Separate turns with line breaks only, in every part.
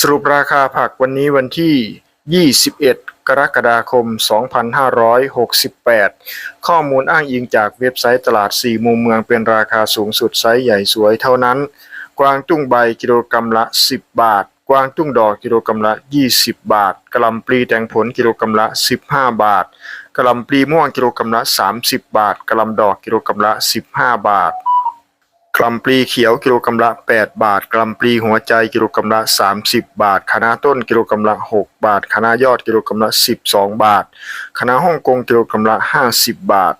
สรุปราคาผักวันนี้วันที่ 21 กรกฎาคม 2568 ข้อมูลอ้างอิงจากเว็บไซต์ตลาด 4 มุมเมืองเป็นราคาสูงสุดไซส์ใหญ่สวยเท่านั้น กวางตุ้งใบกิโลกรัมละ 10 บาท กวางตุ้งดอกกิโลกรัมละ 20 บาทกะหล่ำปลีแตงผลกิโลกรัมละ 15 บาทกะหล่ำปลีม่วงกิโลกรัมละ 30 บาทกะหล่ำดอกกิโลกรัมละ 15 บาท กลัมปลีเขียวกิโลกรัมละ 8 บาท กลัมปลีหัวใจกิโลกรัมละ 30 บาทคณะต้นกิโลกรัมละ 6 บาทคณะยอดกิโลกรัมละ 12 บาทคณะฮ่องกงกิโลกรัมละ 50 บาท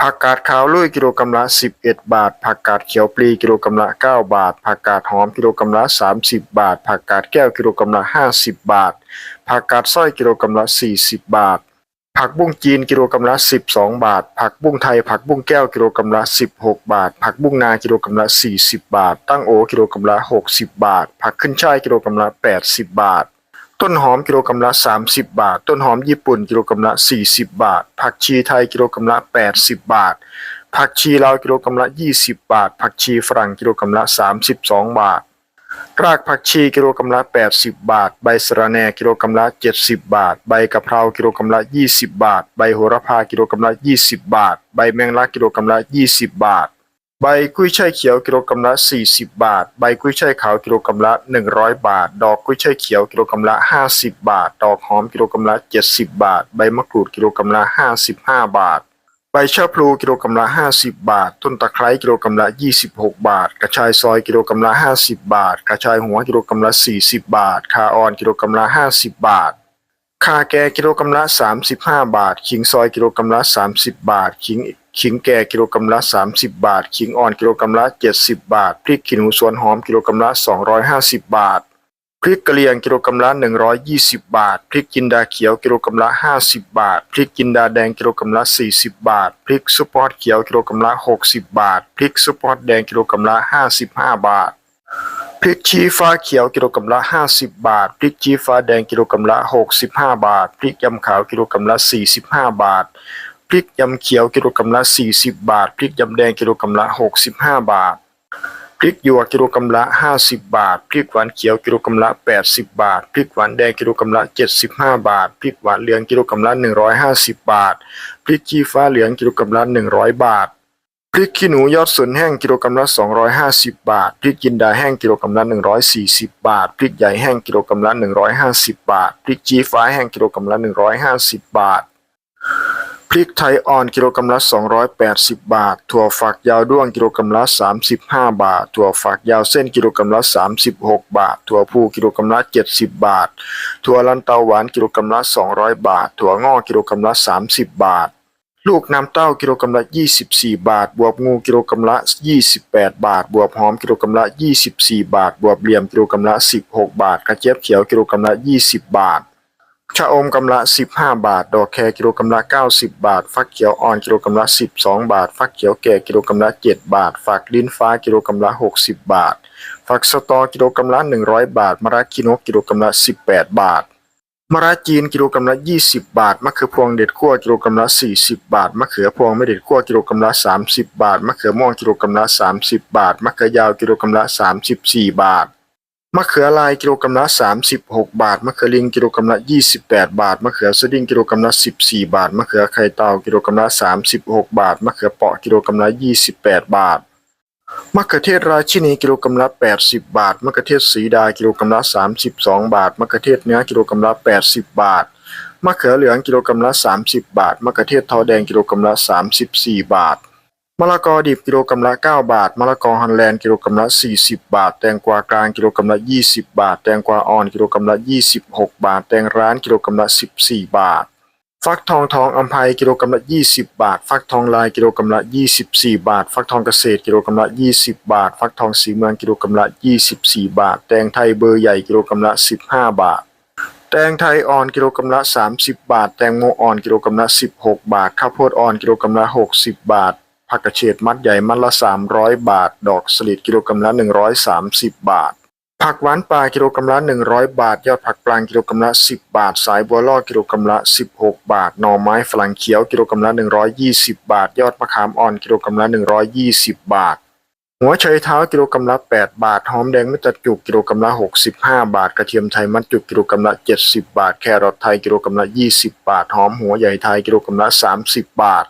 ผักกาดขาวลุยกิโลกรัมละ 11 บาทผักกาดเขียวปลีกิโลกรัมละ 9 บาทผักกาดหอมกิโลกรัมละ 30 บาทผักกาดแก้วกิโลกรัมละ 50 บาทผักกาดสร้อยกิโลกรัมละ 40 บาท ผักบุ้งจีนกิโลกรัมละ 12 บาท ผักบุ้งไทย ผักบุ้งแก้วกิโลกรัมละ 16 บาท ผักบุ้งนากิโลกรัมละ 40 บาท ตั้งโอกิโลกรัมละ 60 บาท ผักขึ้นช่ายกิโลกรัมละ 80 บาท ต้นหอมกิโลกรัมละ 30 บาท ต้นหอมญี่ปุ่นกิโลกรัมละ 40 บาท ผักชีไทยกิโลกรัมละ 80 บาท ผักชีลาวกิโลกรัมละ 20 บาท ผักชีฝรั่งกิโลกรัมละ 32 บาท รากผักชีกิโลกรัมละ 80 บาท ใบสะระแหน่กิโลกรัมละ 70 บาท ใบกะเพรากิโลกรัมละ 20 บาท ใบโหระพากิโลกรัมละ 20 บาท ใบแมงลักกิโลกรัมละ 20 บาท ใบกุ้ยช่ายเขียวกิโลกรัมละ 40 บาท ใบกุ้ยช่ายขาวกิโลกรัมละ 100 บาท ดอกกุ้ยช่ายเขียวกิโลกรัมละ 50 บาท ดอกหอมกิโลกรัมละ 70 บาท ใบมะกรูดกิโลกรัมละ 55 บาท ใบชะพลูกิโลกรัมละ50 บาท ต้นตะไคร้กิโลกรัมละ 26 บาท กระชายซอยกิโลกรัมละ 50 บาท กระชายหัวกิโลกรัมละ 40 บาท คาออนกิโลกรัมละ 50 บาท คาแก่กิโลกรัมละ 35 บาท ขิงซอยกิโลกรัมละ 30 บาท ขิงขิงแก่กิโลกรัมละ 30 บาท ขิงอ่อนกิโลกรัมละ 70 บาท พริกขี้หนูสวนหอมกิโลกรัมละ 250 บาท พริกกะเหรี่ยงกิโลกรัมละ 120 บาท พริกจินดาเขียวกิโลกรัมละ 50 บาท พริกจินดาแดงกิโลกรัมละ 40 บาท พริกซุปปอร์ตเขียวกิโลกรัมละ 60 บาท พริกซุปปอร์ตแดงกิโลกรัมละ 55 บาท พริกชี้ฟ้าเขียวกิโลกรัมละ 50 บาท พริกชี้ฟ้าแดงกิโลกรัมละ 65 บาท พริกยำขาวกิโลกรัมละ 45 บาท พริกยำเขียวกิโลกรัมละ 40 บาท พริกยำแดงกิโลกรัมละ 65 บาท ริกหยวกกิโลกรัมละ 50 บาท พริกหวานเขียวกิโลกรัมละ 80 บาท พริกหวานแดงกิโลกรัมละ 75 บาท พริกหวานเหลืองกิโลกรัมละ 150 บาท พริกชี้ฟ้าเหลืองกิโลกรัมละ 100 บาท พริกขี้หนูยอดสนแห้งกิโลกรัมละ 250 บาท พริกจินดาแห้งกิโลกรัมละ 140 บาท พริกใหญ่แห้งกิโลกรัมละ 150 บาท พริกชี้ฟ้าแห้งกิโลกรัมละ 150 บาท พริกไทยอ่อนกิโลกรัมละ 280 บาท ถั่วฝักยาวด้วงกิโลกรัมละ 35 บาท ถั่วฝักยาวเส้นกิโลกรัมละ 36 บาท ถั่วพูกิโลกรัมละ 70 บาท ถั่วลันเตาหวานกิโลกรัมละ 200 บาท ถั่วงอกกิโลกรัมละ 30 บาท ลูกน้ำเต้ากิโลกรัมละ 24 บาท บวบงูกิโลกรัมละ 28 บาท บวบหอมกิโลกรัมละ 24 บาท บวบเหลี่ยมกิโลกรัมละ 16 บาท กระเจี๊ยบเขียวกิโลกรัมละ 20 บาท ชะอมกำละ 15 บาท ดอกแคกิโลกรัมละ 90 บาท ฟักเขียวอ่อนกิโลกรัมละ 12 บาท ฟักเขียวแก่กิโลกรัมละ 7 บาท ฝักลิ้นฟ้ากิโลกรัมละ 60 บาท ฝักสตอกิโลกรัมละ 100 บาท มะระกินกกิโลกรัมละ 18 บาท มะระจีนกิโลกรัมละ 20 บาท มะเขือพวงเด็ดขั้วกิโลกรัมละ 40 บาท มะเขือพวงไม่เด็ดขั้วกิโลกรัมละ 30 บาท มะเขือม่วงกิโลกรัมละ 30 บาท มะเขือยาวกิโลกรัมละ 34 บาท มะเขือลายกิโลกรัมละ36 บาท มะเขือลิงกิโลกรัมละ 28 บาท มะเขือสดิ้งกิโลกรัมละ 14 บาท มะเขือไข่เต่ากิโลกรัมละ 36 บาท มะเขือเปาะกิโลกรัมละ 28 บาท มะเขือเทศราชินีกิโลกรัมละ 80 บาท มะเขือเทศสีดากิโลกรัมละ 32 บาท มะเขือเทศเนื้อกิโลกรัมละ 80 บาท มะเขือเหลืองกิโลกรัมละ 30 บาท มะเขือเทศทอแดงกิโลกรัมละ 34 บาท มะละกอดิบกิโลกรัมละ 9 บาท มะละกอฮอลแลนด์กิโลกรัมละ 40 บาท แตงกวากลางกิโลกรัมละ 20 บาท แตงกวาอ่อนกิโลกรัมละ 26 บาท แตงร้านกิโลกรัมละ 14 บาท ฟักทองทองอัมภัยกิโลกรัมละ 20 บาท ฟักทองลายกิโลกรัมละ 24 บาท ฟักทองเกษตรกิโลกรัมละ 20 บาท ฟักทองสีเมืองกิโลกรัมละ 24 บาท แตงไทยเบอร์ใหญ่กิโลกรัมละ 15 บาทแตงไทยอ่อนกิโลกรัมละ 30 บาท แตงโมอ่อนกิโลกรัมละ 16 บาท ข้าวโพดอ่อนกิโลกรัมละ 60 บาท ผักกระเฉดมัดใหญ่มัดละ 300 บาท ดอกสลิดกิโลกรัมละ 130 บาท ผักหวานปลากิโลกรัมละ 100 บาท ยอดผักปลางกิโลกรัมละ 10 บาท สายบัวล่อกิโลกรัมละ 16 บาท หน่อไม้ฝรั่งเขียวกิโลกรัมละ 120 บาท ยอดมะขามอ่อนกิโลกรัมละ 120 บาท หัวไชเท้ากิโลกรัมละ 8 บาท หอมแดงไม่ตัดจุกกิโลกรัมละ 65 บาท กระเทียมไทยมัดจุกกิโลกรัมละ 70 บาท แครอทไทยกิโลกรัมละ 20 บาท หอมหัวใหญ่ไทยกิโลกรัมละ 30 บาท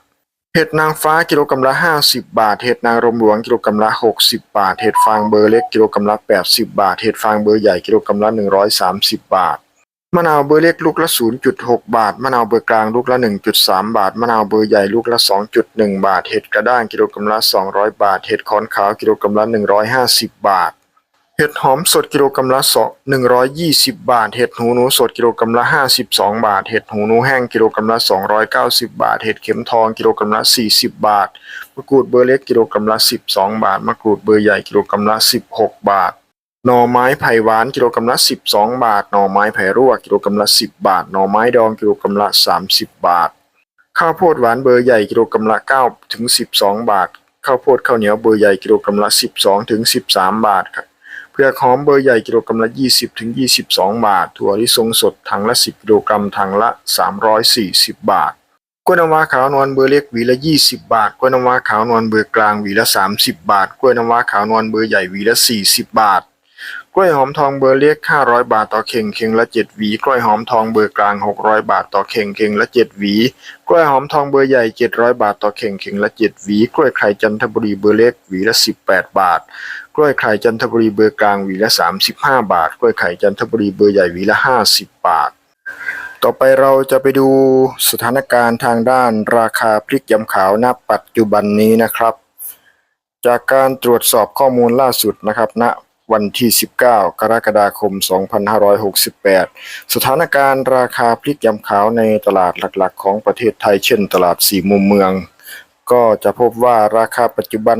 เห็ดนางฟ้ากิโลกรัมละ 50 บาท เห็ดนางรมหลวงกิโลกรัมละ 60 บาท เห็ดฟางเบอร์เล็กกิโลกรัมละ 80 บาท เห็ดฟางเบอร์ใหญ่กิโลกรัมละ 130 บาท มะนาวเบอร์เล็กลูกละ 0.6 บาท มะนาวเบอร์กลางลูกละ 1.3 บาท มะนาวเบอร์ใหญ่ลูกละ 2.1 บาท เห็ดกระด้างกิโลกรัมละ 200 บาท เห็ดขอนขาวกิโลกรัมละ 150 บาท ห็ดหอมสดกิโลกรัมละ120บาท เห็ดหูหนูสดกิโลกรัมละ52บาท เห็ดหูหนูแห้งกิโลกรัมละ290บาท เห็ดเข็มทองกิโลกรัมละ40บาท มะกรูดเบอร์เล็กกิโลกรัมละ12บาท มะกรูดเบอร์ใหญ่กิโลกรัมละ16บาท หน่อไม้ไผ่หวานกิโลกรัมละ12บาท หน่อไม้ไผ่รั่วกิโลกรัมละ10บาท หน่อไม้ดองกิโลกรัมละ30บาท ข้าวโพดหวานเบอร์ใหญ่กิโลกรัมละ9ถึง12บาทข้าวโพดข้าวเหนียวเบอร์ใหญ่กิโลกรัมละ 12 ถึง 13 บาทครับ เผือกหอมเบอร์ใหญ่กิโลกรัมละ 20ถึง22 บาท ถั่วลิสงสดถังละ 10 กิโลกรัมถังละ 340 บาทกล้วยน้ำว้าขาวนวลเบอร์เล็กหวีละ 20 บาทกล้วยน้ำว้าขาวนวลเบอร์กลางหวีละ 30 บาทกล้วยน้ำว้าขาวนวลเบอร์ใหญ่หวีละ 40 บาท กล้วยหอมทองเบอร์เล็ก 500 บาทต่อเข่งเข่งละ 7 หวี กล้วยหอมทองเบอร์กลาง 600 บาทต่อเข่งเข่งละ 7 หวี กล้วยหอมทองเบอร์ใหญ่ 700 บาทต่อเข่งเข่งละ 7 หวี กล้วยไข่จันทบุรีเบอร์เล็กหวีละ 18 บาท กล้วยไข่จันทบุรีเบอร์กลางหวีละ 35 บาท กล้วยไข่จันทบุรีเบอร์ใหญ่หวีละ 50 บาท ต่อไปเราจะไปดูสถานการณ์ทางด้านราคาพริกยำขาวณปัจจุบันนี้นะครับ จากการตรวจสอบข้อมูลล่าสุดนะครับณวันที่ 19 กรกฎาคม 2568 สถานการณ์ราคาพริกยำขาวในตลาดหลักๆ ของประเทศไทยเช่น ตลาดสี่มุมเมือง ก็จะพบว่าราคาปัจจุบัน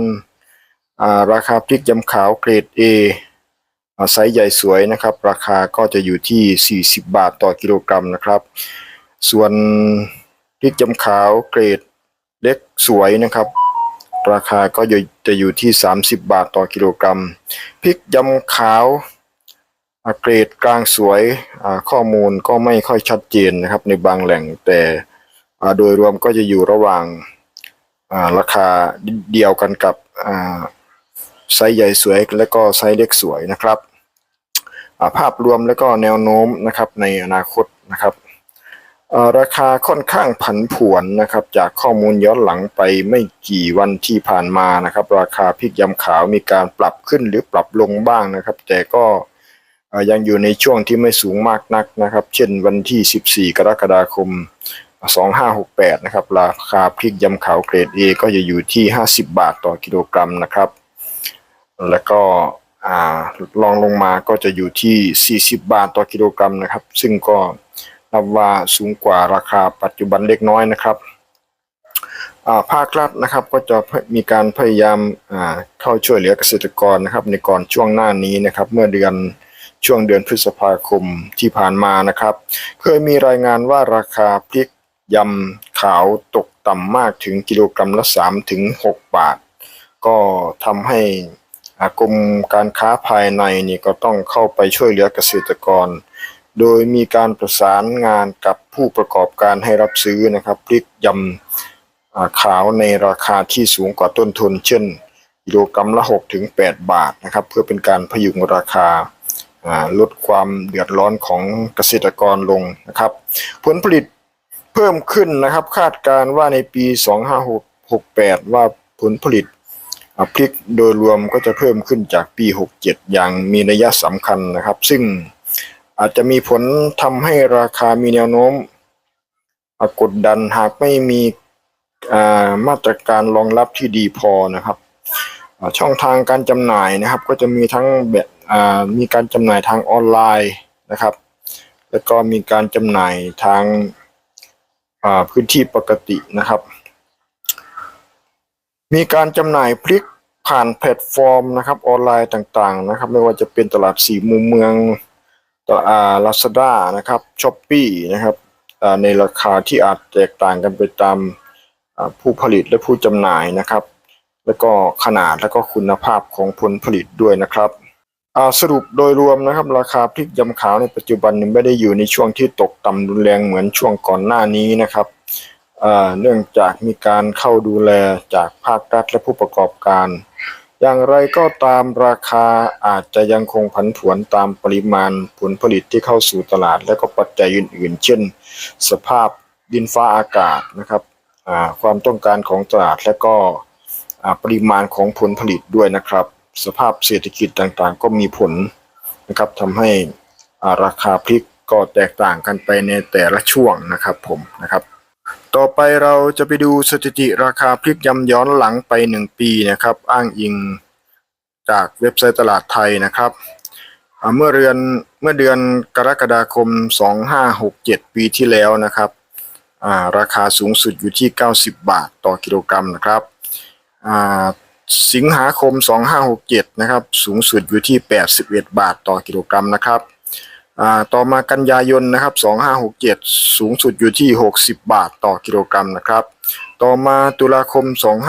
ราคาพริกยำขาวเกรด A อ่าไซส์ใหญ่สวยนะครับ ราคาก็จะอยู่ที่ 40 บาทต่อกิโลกรัมนะครับ ส่วนพริกยำขาวเกรดเล็กสวยนะครับ ราคาก็จะอยู่ที่ 30 บาทต่อกิโลกรัมพริกยำขาวเกรดกลางสวยข้อมูลก็ไม่ค่อยชัดเจนนะครับ ในบางแหล่งแต่โดยรวมก็จะอยู่ระหว่างราคาเดียวกันกับ ไซส์ใหญ่สวยและก็ไซส์เล็กสวยนะครับาภาพรวมและก็แนวโน้มนะครับในอนาคตนะครับราคาค่อนข้างผันผวนนะครับจากข้อมูลย้อนหลังไปไม่กี่วันที่ผ่านมานะครับ ราคาพริกยำขาวมีการปรับขึ้นหรือปรับลงบ้างนะครับ แต่ก็ยังอยู่ในช่วงที่ไม่สูงมากนักนะครับ เช่นวันที่ 14 กรกฎาคม 2568 นะครับ ราคาพริกยำขาวเกรด A ก็จะอยู่ที่ 50 บาทต่อกิโลกรัมนะครับ แล้วก็อ่าลองลงมาก็จะอยู่ที่ 40 บาทต่อกิโลกรัมนะครับ ซึ่งก็นับว่าสูงกว่าราคาปัจจุบันเล็กน้อยนะครับภาครัฐนะครับก็จะมีการพยายามเข้าช่วยเหลือเกษตรกรนะครับ ในก่อนช่วงหน้านี้นะครับ เมื่อเดือนช่วงเดือนพฤษภาคมที่ผ่านมานะครับ เคยมีรายงานว่าราคาพริกยำขาวตกต่ำมากถึงกิโลกรัมละ3ถึง6บาท ก็ทำให้ กรมการค้าภายในนี่ก็ต้องเข้าไปช่วยเหลือเกษตรกร โดยมีการประสานงานกับผู้ประกอบการให้รับซื้อนะครับพริกยำขาวในราคาที่สูงกว่าต้นทุน เช่นกิโลกรัมละ6ถึง8บาทนะครับเพื่อเป็นการพยุงราคาลดความเดือดร้อนของเกษตรกรลงนะครับ ผลผลิตเพิ่มขึ้นนะครับ คาดการว่าในปี 2568 ว่าผลผลิต พริกโดยรวมก็จะเพิ่มขึ้นจากปี 67 อย่างมีนัยสำคัญนะครับ ซึ่งอาจจะมีผลทำให้ราคามีแนวโน้มกดดันหากไม่มีมาตรการรองรับที่ดีพอนะครับ ช่องทางการจำหน่ายนะครับ ก็จะมีทั้งแบบมีการจำหน่ายทางออนไลน์นะครับ แล้วก็มีการจำหน่ายทางพื้นที่ปกตินะครับ มีการจำหน่ายพริกผ่านแพลตฟอร์มนะครับออนไลน์ต่างๆนะครับ ไม่ว่าจะเป็นตลาดสี่มุมเมืองต่ออ่าลาซาด้านะครับช้อปปี้นะครับในราคาที่อาจแตกต่างกันไปตามผู้ผลิตและผู้จำหน่ายนะครับ แล้วก็ขนาดแล้วก็คุณภาพของผลผลิตด้วยนะครับสรุปโดยรวมนะครับ ราคาพริกยำขาวในปัจจุบันไม่ได้อยู่ในช่วงที่ตกต่ำรุนแรงเหมือนช่วงก่อนหน้านี้นะครับ เนื่องจากมีการเข้าดูแลจากภาครัฐและผู้ประกอบการ อย่างไรก็ตามราคาอาจจะยังคงผันผวนตามปริมาณผลผลิตที่เข้าสู่ตลาด และก็ปัจจัยอื่นๆ เช่น สภาพดินฟ้าอากาศนะครับความต้องการของตลาดและก็ปริมาณของผลผลิตด้วยนะครับ สภาพเศรษฐกิจต่างๆ ก็มีผลนะครับทำให้ราคาพริกก็แตกต่างกันไปในแต่ละช่วงนะครับผมนะครับ ต่อไปเราจะไปดูสถิติราคาพริกยำย้อนหลังไป 1 ปีนะครับ อ้างอิงจากเว็บไซต์ตลาดไทยนะครับ เมื่อเดือนเมื่อเดือนกรกฎาคม 2567 ปีที่แล้วนะครับาราคาสูงสุดอยู่ที่ 90 บาทต่อกิโลกรัมนะครับสิงหาคม 2567 นะครับ สูงสุดอยู่ที่ 81 บาทต่อกิโลกรัมนะครับ อ่าต่อมากันยายนนะครับ2567 สูงสุดอยู่ที่ 60 บาทต่อกิโลกรัมนะครับ ต่อมาตุลาคม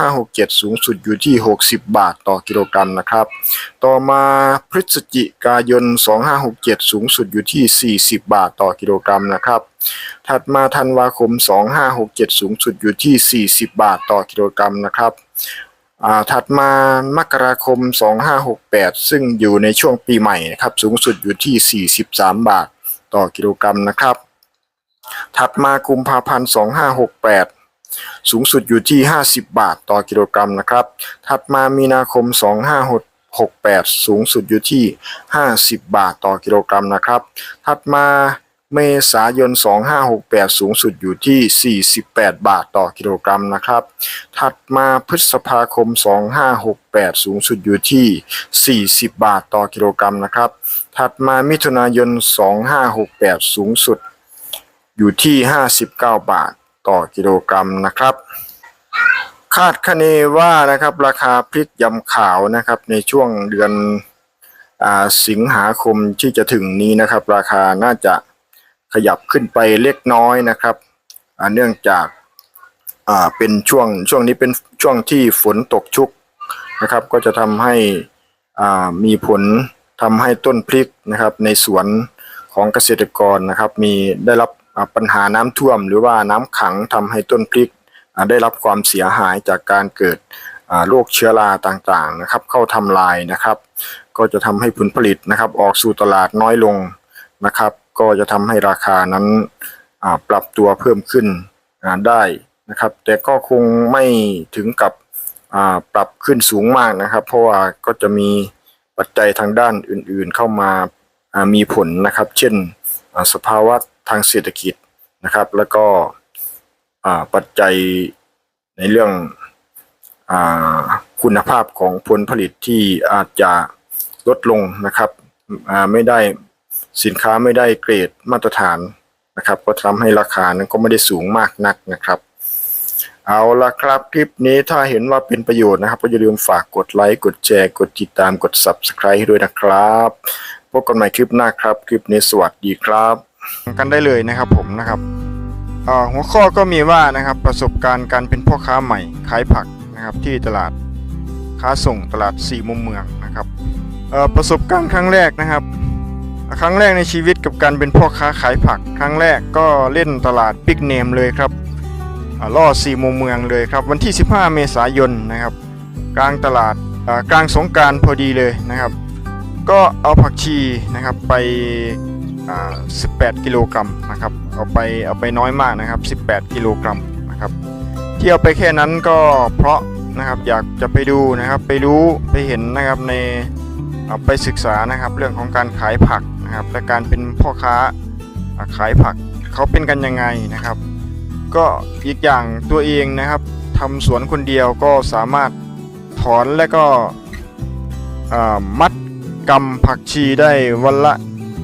2567 สูงสุดอยู่ที่ 60 บาทต่อกิโลกรัมนะครับ ต่อมาพฤศจิกายน 2567 สูงสุดอยู่ที่ 40 บาทต่อกิโลกรัมนะครับ ถัดมาธันวาคม 2567 สูงสุดอยู่ที่ 40 บาทต่อกิโลกรัมนะครับ อ่าถัดมามกราคม 2568 ซึ่งอยู่ในช่วงปีใหม่นะครับสูงสุดอยู่ที่ 43 บาทต่อกิโลกรัมนะครับ ถัดมากุมภาพันธ์ 2568 สูงสุดอยู่ที่ 50 บาทต่อกิโลกรัมนะครับ ถัดมามีนาคม 2568 สูงสุดอยู่ที่ 50 บาทต่อกิโลกรัมนะครับ ถัดมา เมษายน 2568 สูงสุดอยู่ที่ 48 บาทต่อกิโลกรัมนะครับ ถัดมาพฤษภาคม 2568 สูงสุดอยู่ที่ 40 บาทต่อกิโลกรัมนะครับ ถัดมามิถุนายน 2568 สูงสุดอยู่ที่ 59 บาทต่อกิโลกรัมนะครับ คาดคะเนว่านะครับราคาพริกยำขาวนะครับในช่วงเดือนอสิงหาคมที่จะถึงนี้นะครับ ราคาน่าจะ ขยับขึ้นไปเล็กน้อยนะครับเนื่องจากเป็นช่วงช่วงนี้เป็นช่วงที่ฝนตกชุกนะครับ ก็จะทำให้มีผลทำให้ต้นพริกนะครับ ในสวนของเกษตรกรนะครับ มีได้รับปัญหาน้ำท่วม หรือว่าน้ำขังทำให้ต้นพริกได้รับความเสียหายจากการเกิดโรคเชื้อราต่างๆนะครับ เข้าทำลายนะครับ ก็จะทำให้ผลผลิตนะครับ ออกสู่ตลาดน้อยลงนะครับ ก็จะทำให้ราคานั้นปรับตัวเพิ่มขึ้นได้นะครับ แต่ก็คงไม่ถึงกับปรับขึ้นสูงมากนะครับ เพราะว่าก็จะมีปัจจัยทางด้านอื่นๆเข้ามามีผลนะครับ เช่นสภาวะทางเศรษฐกิจนะครับ แล้วก็ปัจจัยในเรื่องอคุณภาพของผลผลิตที่อาจจะลดลงนะครับไม่ได้ สินค้าไม่ได้เกรดมาตรฐานนะครับ ก็ทำให้ราคานั้นก็ไม่ได้สูงมากนักนะครับ เอาละครับคลิปนี้ถ้าเห็นว่าเป็นประโยชน์นะครับ ก็อย่าลืมฝากกดไลค์กดแชร์กดติดตามกด Subscribe ให้ด้วยนะครับพบกันใหม่คลิปหน้าครับ คลิปนี้สวัสดีครับ กันได้เลยนะครับผมนะครับหัวข้อก็มีว่านะครับประสบการณ์การเป็นพ่อค้าใหม่ขายผักนะครับที่ตลาดค้าส่งตลาดสี่มุมเมืองนะครับประสบการณ์ครั้งแรกนะครับ ครั้งแรกในชีวิตกับการเป็นพ่อค้าขายผัก ครั้งแรกก็เล่นตลาดปิกเนมเลยครับล่อสี่มุมเมืองเลยครับ วันที่ 15 เมษายนนะครับ กลางตลาดกลางสงการพอดีเลยนะครับ ก็เอาผักชีนะครับไป 18 กิโลกรัมนะครับเอาไปเอาไปน้อยมากนะครับ 18 กิโลกรัมนะครับที่เอาไปแค่นั้นก็เพราะนะครับอยากจะไปดูนะครับไปรู้ไปเห็นนะครับในไปศึกษานะครับเรื่องของการขายผัก นะครับและการเป็นพ่อค้าขายผักเขาเป็นกันยังไงนะครับ ก็อีกอย่างตัวเองนะครับทำสวนคนเดียวก็สามารถถอนและก็มัดกำผักชีได้วันละ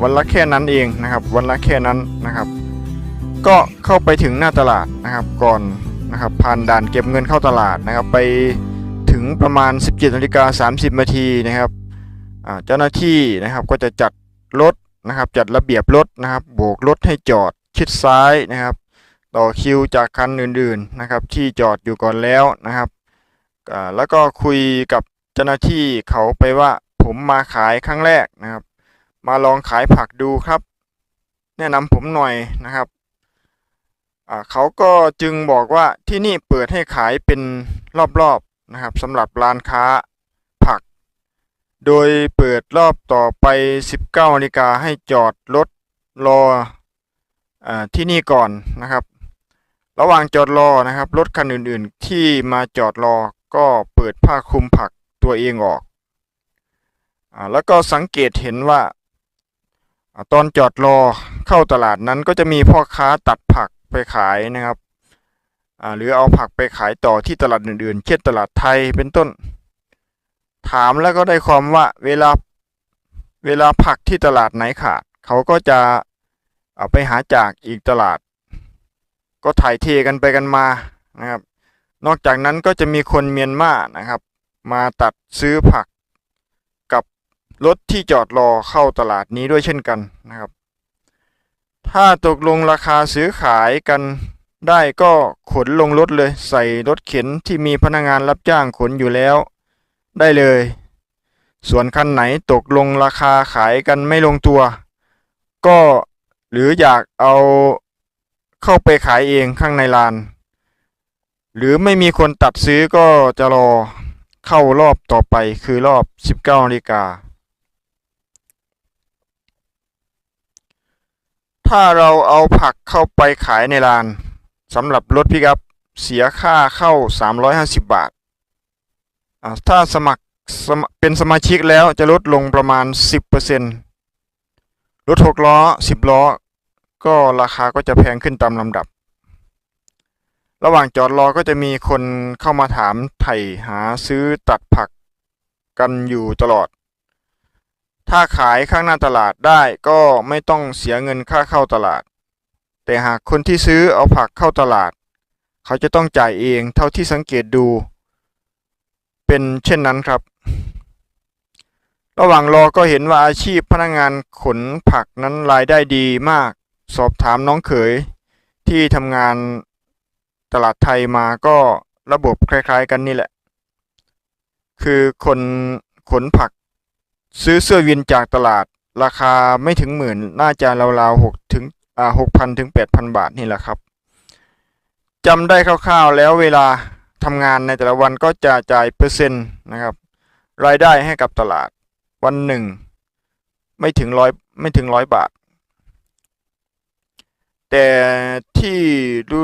วันละแค่นั้นเองนะครับวันละแค่นั้นนะครับ ก็เข้าไปถึงหน้าตลาดนะครับก่อนนะครับผ่านด่านเก็บเงินเข้าตลาดนะครับ ไปถึงประมาณ 17นาฬิกา30นาทีนะครับเจ้าหน้าที่นะครับก็จะจัด รถนะครับ จัดระเบียบรถนะครับโบกรถให้จอดชิดซ้ายนะครับ ต่อคิวจากคันอื่นๆนะครับ ที่จอดอยู่ก่อนแล้วนะครับแล้วก็คุยกับเจ้าหน้าที่เขาไปว่าผมมาขายครั้งแรกนะครับ มาลองขายผักดูครับ แนะนำผมหน่อยนะครับเขาก็จึงบอกว่าที่นี่เปิดให้ขายเป็นรอบๆนะครับสำหรับร้านค้า
โดยเปิดรอบต่อไป 19นาฬิกาให้จอดรถรออที่นี่ก่อนนะครับ ระหว่างจอดรอนะครับรถคันอื่นๆ ที่มาจอดรอก็เปิดผ้าคลุมผักตัวเองออกอแล้วก็สังเกตเห็นว่าอตอนจอดรอเข้าตลาดนั้นก็จะมีพ่อค้าตัดผักไปขายนะครับหรือเอาผักไปขายต่อที่ตลาดอื่นๆ เช่นตลาดไทยเป็นต้น ถามแล้วก็ได้ความว่าเวลาเวลาผักที่ตลาดไหนขาด เขาก็จะเอาไปหาจากอีกตลาด ก็ถ่ายเทกันไปกันมานะครับ นอกจากนั้นก็จะมีคนเมียนมานะครับ มาตัดซื้อผักกับรถที่จอดรอเข้าตลาดนี้ด้วยเช่นกันนะครับ ถ้าตกลงราคาซื้อขายกันได้ก็ขนลงรถเลยใส่รถเข็นที่มีพนักงานรับจ้างขนอยู่แล้ว ได้เลย ส่วนคันไหนตกลงราคาขายกันไม่ลงตัว ก็หรืออยากเอาเข้าไปขายเองข้างในลาน หรือไม่มีคนตัดซื้อก็จะรอเข้ารอบต่อไปคือรอบ 19นาฬิกาถ้าเราเอาผักเข้าไปขายในลานสำหรับรถพิกัพเสียค่าเข้า 350 บาทอ่า ถ้าสมัครเป็นสมาชิกแล้วจะลดลงประมาณ 10%รถ6ล้อ 10 ล้อ ก็ราคาก็จะแพงขึ้นตามลำดับ ระหว่างจอดรอก็จะมีคนเข้ามาถามไถ่หาซื้อตัดผักกันอยู่ตลอด ถ้าขายข้างหน้าตลาดได้ก็ไม่ต้องเสียเงินค่าเข้าตลาด แต่หากคนที่ซื้อเอาผักเข้าตลาด เขาจะต้องจ่ายเองเท่าที่สังเกตดู เป็นเช่นนั้นครับ ระหว่างรอก็เห็นว่าอาชีพพนักงานขนผักนั้นรายได้ดีมาก สอบถามน้องเขยที่ทำงานตลาดไทยมาก็ระบบคล้ายๆกันนี่แหละ คือคนขนผักซื้อเสื้อวินจากตลาดราคาไม่ถึงหมื่น น่าจะราวๆหกถึงอ่าหกพันถึงแปดพันบาทนี่แหละครับจำได้คร่าวๆแล้วเวลา ทำงานในแต่ละวันก็จะจ่ายเปอร์เซ็นต์นะครับ รายได้ให้กับตลาดวันหนึ่ง ไม่ถึงร้อยไม่ถึงร้อยบาท แต่ที่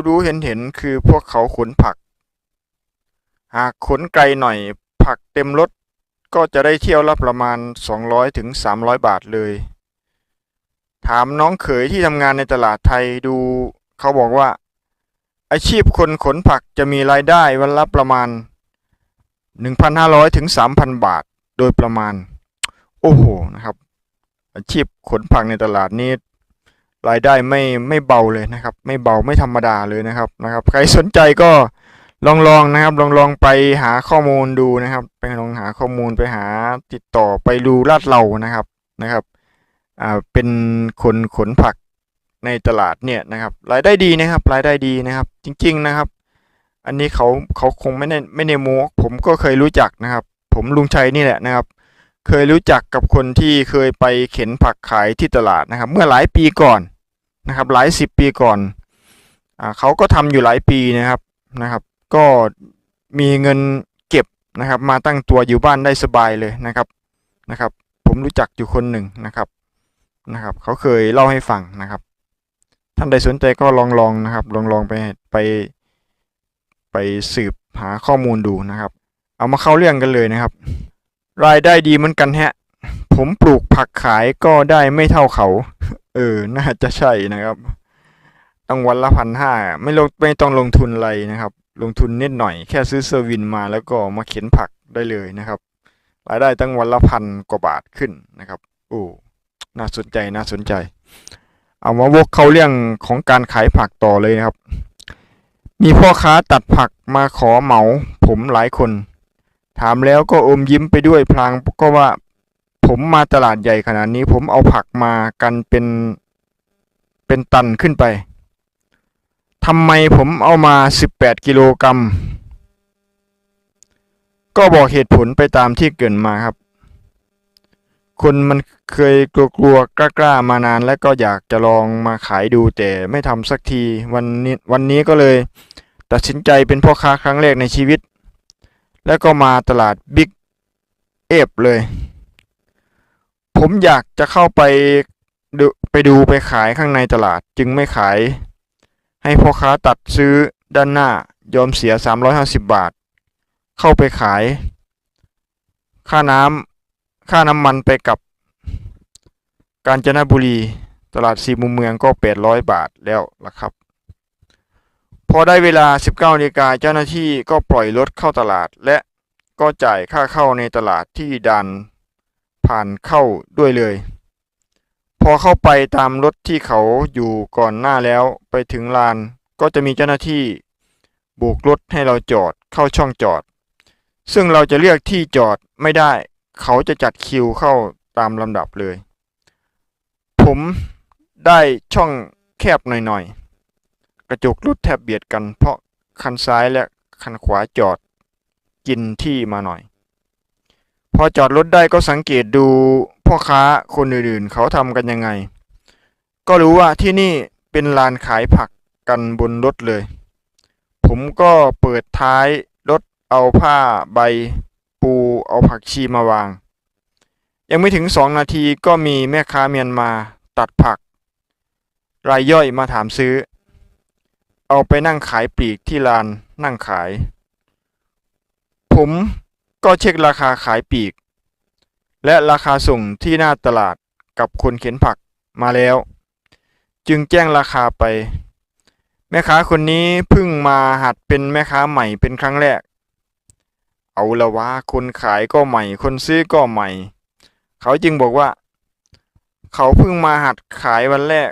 รู้ๆเห็นๆคือพวกเขาขนผัก หากขนไกลหน่อยผักเต็มรถก็จะได้เที่ยวละประมาณ 200ถึง300 บาทเลย ถามน้องเขยที่ทำงานในตลาดไทยดู เขาบอกว่า อาชีพคนขนผักจะมีรายได้วันละประมาณ 1,500ถึง3,000 บาทโดยประมาณ โอ้โหนะครับ อาชีพขนผักในตลาดนี้ รายได้ไม่ไม่เบาเลยนะครับ ไม่เบาไม่ธรรมดาเลยนะครับนะครับ ใครสนใจก็ลองลองนะครับ ลองลองไปหาข้อมูลดูนะครับ ไปลองหาข้อมูลไปหาติดต่อไปดูลาดเรานะครับนะครับ อ่าเป็นคนขนผัก ในตลาดเนี่ยนะครับรายได้ดีนะครับรายได้ดีนะครับ จริง ๆนะครับ อันนี้เขาเขาคงไม่ได้ไม่ได้โม้ผมก็เคยรู้จักนะครับ ผมลุงชัยนี่แหละนะครับ เคยรู้จักกับคนที่เคยไปเข็นผักขายที่ตลาดนะครับ เมื่อหลายปีก่อนนะครับ หลายสิบปีก่อนอ่าเขาก็ทำอยู่หลายปีนะครับนะครับ ก็มีเงินเก็บนะครับ มาตั้งตัวอยู่บ้านได้สบายเลยนะครับนะครับ ผมรู้จักอยู่คนหนึ่งนะครับนะครับ เขาเคยเล่าให้ฟังนะครับ ท่านใดสนใจก็ลองลองนะครับ ลองลองไปไปไปสืบหาข้อมูลดูนะครับ เอามาเข้าเรื่องกันเลยนะครับ รายได้ดีเหมือนกันแฮะ ผมปลูกผักขายก็ได้ไม่เท่าเขา เออ น่าจะใช่นะครับต้องวันละพันห้าไม่ลงไม่ต้องลงทุนอะไรนะครับ ลงทุนนิดหน่อยแค่ซื้อเซอร์วินมาแล้วก็มาเข็นผักได้เลยนะครับ รายได้ตั้งวันละพันกว่าบาทขึ้นนะครับโอ้น่าสนใจน่าสนใจ เอามาวกเข้าเรื่องของการขายผักต่อเลยนะครับ มีพ่อค้าตัดผักมาขอเหมาผมหลายคน ถามแล้วก็อมยิ้มไปด้วยพลางก็ว่าผมมาตลาดใหญ่ขนาดนี้ ผมเอาผักมากันเป็นเป็นตันขึ้นไปทำไมผมเอามา 18 กิโลกรัม ก็บอกเหตุผลไปตามที่เกินมาครับ คนมันเคยกลัวๆกล้าๆมานาน แล้วก็อยากจะลองมาขายดูแต่ไม่ทำสักทีวันนี้วันนี้ก็เลย ตัดสินใจเป็นพ่อค้าครั้งแรกในชีวิต แล้วก็มาตลาดบิ๊กเอฟเลย ผมอยากจะเข้าไปดูไปดูไปขายข้างในตลาดจึงไม่ขาย ให้พ่อค้าตัดซื้อด้านหน้ายอมเสีย 350 บาท เข้าไปขาย ค่าน้ำ ค่าน้ำมันไปกับกาญจนบุรีตลาดสี่มุมเมืองก็ 800 บาทแล้วล่ะครับ พอได้เวลา 19นาฬิกาเจ้าหน้าที่ก็ปล่อยรถเข้าตลาด และก็จ่ายค่าเข้าในตลาดที่ด่านผ่านเข้าด้วยเลย พอเข้าไปตามรถที่เขาอยู่ก่อนหน้าแล้วไปถึงลานก็จะมีเจ้าหน้าที่โบกรถให้เราจอดเข้าช่องจอด ซึ่งเราจะเลือกที่จอดไม่ได้ เขาจะจัดคิวเข้าตามลำดับเลย ผมได้ช่องแคบหน่อยๆ กระจกรถแทบเบียดกัน เพราะคันซ้ายและคันขวาจอดกินที่มาหน่อย พอจอดรถได้ก็สังเกตดูพ่อค้าคนอื่นๆ เขาทำกันยังไง ก็รู้ว่าที่นี่เป็นลานขายผักกันบนรถเลย ผมก็เปิดท้ายรถเอาผ้าใบ เอาผักชีมาวาง ยังไม่ถึงสองนาทีก็มีแม่ค้าเมียนมาตัดผัก รายย่อยมาถามซื้อ เอาไปนั่งขายปลีกที่ลานนั่งขาย ผมก็เช็คราคาขายปลีก และราคาส่งที่หน้าตลาดกับคนเข็นผักมาแล้ว จึงแจ้งราคาไป แม่ค้าคนนี้เพิ่งมาหัดเป็นแม่ค้าใหม่เป็นครั้งแรก เอาละวะคนขายก็ใหม่ คนซื้อก็ใหม่ เขาจึงบอกว่า เขาเพิ่งมาหัดขายวันแรก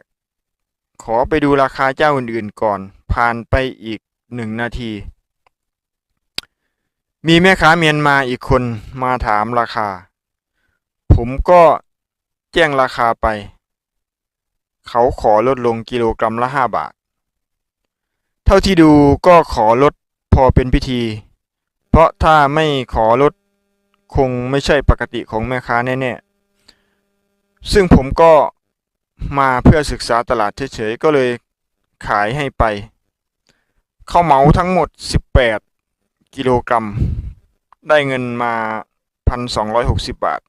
ขอไปดูราคาเจ้าอื่นๆก่อน ผ่านไปอีกหนึ่งนาที มีแม่ค้าเมียนมาอีกคนมาถามราคา ผมก็แจ้งราคาไป เขาขอลดลงกิโลกรัมละห้าบาท เท่าที่ดูก็ขอลดพอเป็นพิธี เพราะถ้าไม่ขอลดคงไม่ใช่ปกติของแม่ค้าแน่ๆ ซึ่งผมก็มาเพื่อศึกษาตลาดเฉยๆ ก็เลยขายให้ไป เข้าเหมาทั้งหมด 18 กิโลกรัม ได้เงินมา 1,260 บาท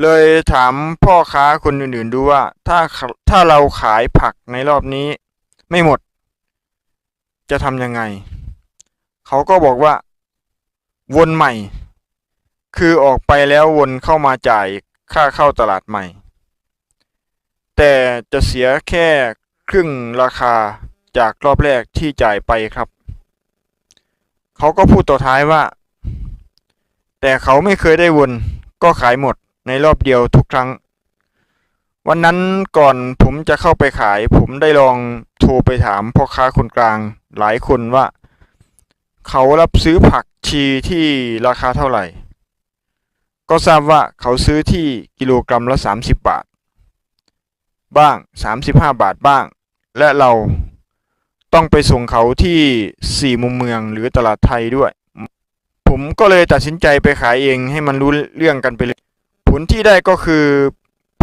เลยถามพ่อค้าคนอื่นๆดูว่าถ้าถ้าเราขายผักในรอบนี้ไม่หมด จะทำยังไง เขาก็บอกว่า วนใหม่ คือออกไปแล้ววนเข้ามาจ่ายค่าเข้าตลาดใหม่ แต่จะเสียแค่ครึ่งราคาจากรอบแรกที่จ่ายไปครับ เขาก็พูดต่อท้ายว่า แต่เขาไม่เคยได้วนก็ขายหมดในรอบเดียวทุกครั้ง วันนั้นก่อนผมจะเข้าไปขาย ผมได้ลองโทรไปถามพ่อค้าคนกลางหลายคนว่า เขารับซื้อผักชีที่ราคาเท่าไหร่ ก็ทราบว่าเขาซื้อที่กิโลกรัมละ 30 บาท บ้าง 35 บาทบ้าง และเราต้องไปส่งเขาที่สี่มุมเมืองหรือตลาดไทยด้วย ผมก็เลยตัดสินใจไปขายเองให้มันรู้เรื่องกันไปเลย ผลที่ได้ก็คือ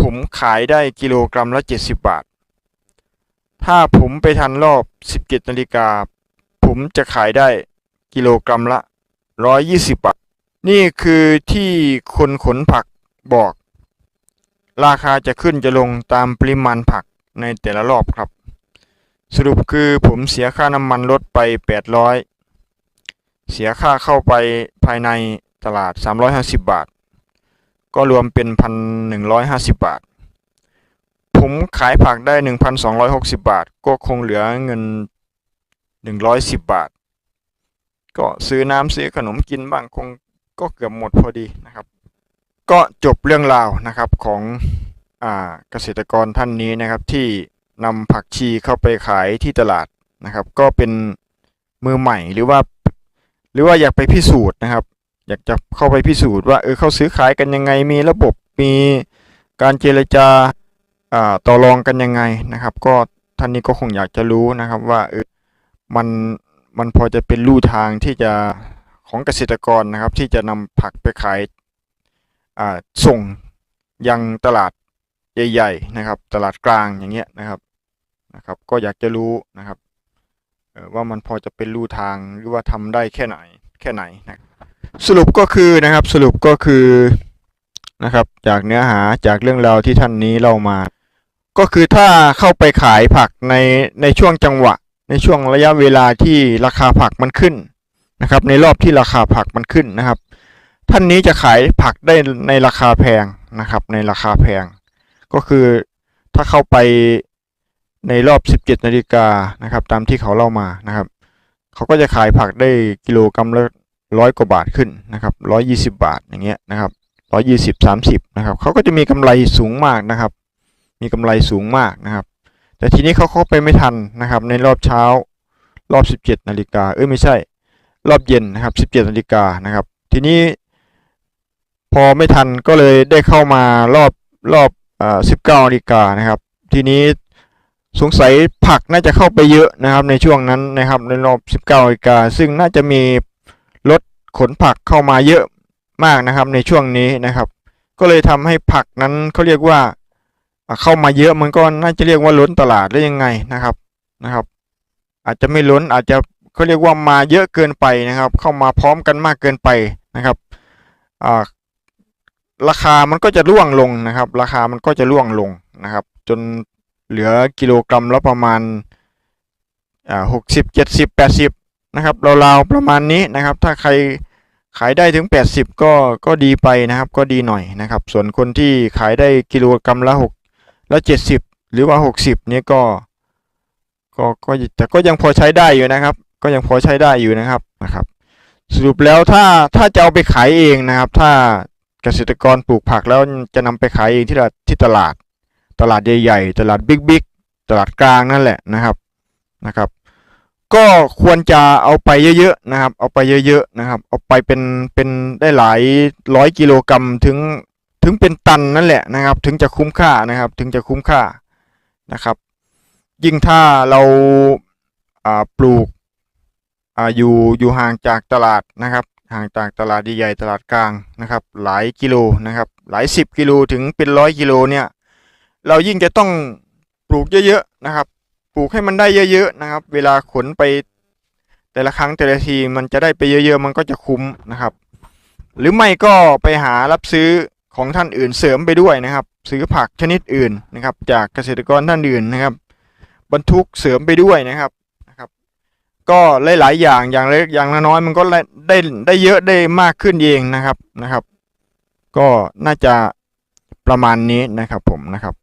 ผมขายได้กิโลกรัมละ 70 บาท ถ้าผมไปทันรอบ 17นาฬิกาผมจะขายได้ กิโลกรัมละ 120 บาท นี่คือที่คนขนผักบอก ราคาจะขึ้นจะลงตามปริมาณผักในแต่ละรอบครับ สรุปคือผมเสียค่าน้ำมันรถไป 800 เสียค่าเข้าไปภายในตลาด 350 บาท ก็รวมเป็น 1,150 บาท ผมขายผักได้ 1,260 บาท ก็คงเหลือเงิน 110 บาท ก็ซื้อน้ำซื้อขนมกินบ้างคงก็เกือบหมดพอดีนะครับ ก็จบเรื่องราวนะครับของอเกษตรกรท่านนี้นะครับที่นำผักชีเข้าไปขายที่ตลาดนะครับ ก็เป็นมือใหม่หรือว่า หรือว่าอยากไปพิสูจน์นะครับ อยากจะเข้าไปพิสูจน์ว่าเออเขาซื้อขายกันยังไงมีระบบมีการเจรจาอ่าต่อรองกันยังไงนะครับ ก็ท่านนี้ก็คงอยากจะรู้นะครับว่าเออมัน มันพอจะเป็นลู่ทางที่จะของเกษตรกรนะครับ ที่จะนำผักไปขายส่งยังตลาดใหญ่ๆนะครับ ตลาดกลางอย่างเงี้ยนะครับนะครับ ก็อยากจะรู้นะครับว่ามันพอจะเป็นลู่ทางหรือว่าทำได้แค่ไหนแค่ไหนนะสรุปก็คือนะครับสรุปก็คือนะครับ จากเนื้อหาจากเรื่องราวที่ท่านนี้เล่ามา ก็คือถ้าเข้าไปขายผักในในช่วงจังหวะ ในช่วงระยะเวลาที่ราคาผักมันขึ้นนะครับ ในรอบที่ราคาผักมันขึ้นนะครับ ท่านนี้จะขายผักได้ในราคาแพงนะครับ ในราคาแพง ก็คือถ้าเข้าไปในรอบ 17 นาฬิกานะครับ ตามที่เขาเล่ามานะครับเขาก็จะขายผักได้กิโลกรัมละร้อยกว่าบาทขึ้นนะครับร้อยยี่สิบาทอย่างเงี้ยนะครับร้อยยี่สิบสามสิบนะครับเขาก็จะมีกำไรสูงมากนะครับ มีกำไรสูงมากนะครับ แต่ทีนี้เขาเข้าไปไม่ทันนะครับ ในรอบเช้ารอบ 17นาฬิกาเอ้ยไม่ใช่ รอบเย็นนะครับ 17นาฬิกานะครับ ทีนี้พอไม่ทันก็เลยได้เข้ามารอบรอบอ่า19นาฬิกานะครับ ทีนี้สงสัยผักน่าจะเข้าไปเยอะนะครับ ในช่วงนั้นนะครับ ในรอบ 19นาฬิกาซึ่งน่าจะมีรถขนผักเข้ามาเยอะมากนะครับ ในช่วงนี้นะครับ ก็เลยทำให้ผักนั้นเขาเรียกว่า เข้ามาเยอะมันก็น่าจะเรียกว่าล้นตลาดได้ยังไงนะครับนะครับ อาจจะไม่ล้นอาจจะเขาเรียกว่ามาเยอะเกินไปนะครับ เข้ามาพร้อมกันมากเกินไปนะครับอ่าราคามันก็จะร่วงลงนะครับ ราคามันก็จะร่วงลงนะครับ จนเหลือกิโลกรัมละประมาณอ่าหกสิบเจ็ดสิบแปดสิบนะครับราวๆประมาณนี้นะครับ ถ้าใครขายได้ถึง 80 ก็ก็ดีไปนะครับ ก็ดีหน่อยนะครับ ส่วนคนที่ขายได้กิโลกรัมละ6 แล้วเจ็ดสิบหรือว่าหกสิบนี่ก็ก็ก็แต่ก็ยังพอใช้ได้อยู่นะครับ ก็ยังพอใช้ได้อยู่นะครับนะครับ สรุปแล้วถ้าถ้าจะเอาไปขายเองนะครับ ถ้าเกษตรกรปลูกผักแล้วจะนำไปขายเองที่ตลาดที่ตลาด ตลาดใหญ่ๆ ตลาดบิ๊กๆ ตลาดกลางนั่นแหละนะครับนะครับ ก็ควรจะเอาไปเยอะๆนะครับ เอาไปเยอะๆนะครับ เอาไปเป็นเป็นได้หลายร้อยกิโลกรัมถึง ถึงเป็นตันนั่นแหละนะครับ ถึงจะคุ้มค่านะครับ ถึงจะคุ้มค่านะครับ ยิ่งถ้าเราอ่าปลูกอ่าอยู่อยู่ห่างจากตลาดนะครับ ห่างจากตลาดใหญ่ๆตลาดกลางนะครับ หลายกิโลนะครับ หลายสิบกิโลถึงเป็นร้อยกิโลเนี่ย เรายิ่งจะต้องปลูกเยอะๆนะครับ ปลูกให้มันได้เยอะๆนะครับ เวลาขนไปแต่ละครั้งแต่ละทีมันจะได้ไปเยอะๆ มันก็จะคุ้มนะครับ หรือไม่ก็ไปหารับซื้อ ของท่านอื่นเสริมไปด้วยนะครับ ซื้อผักชนิดอื่นนะครับ จากเกษตรกรท่านอื่นนะครับ บรรทุกเสริมไปด้วยนะครับนะครับ ก็หลายๆอย่างอย่างเล็กอย่างน้อยมันก็ได้ได้เยอะได้มากขึ้นเองนะครับนะครับ ก็น่าจะประมาณนี้นะครับผมนะครับ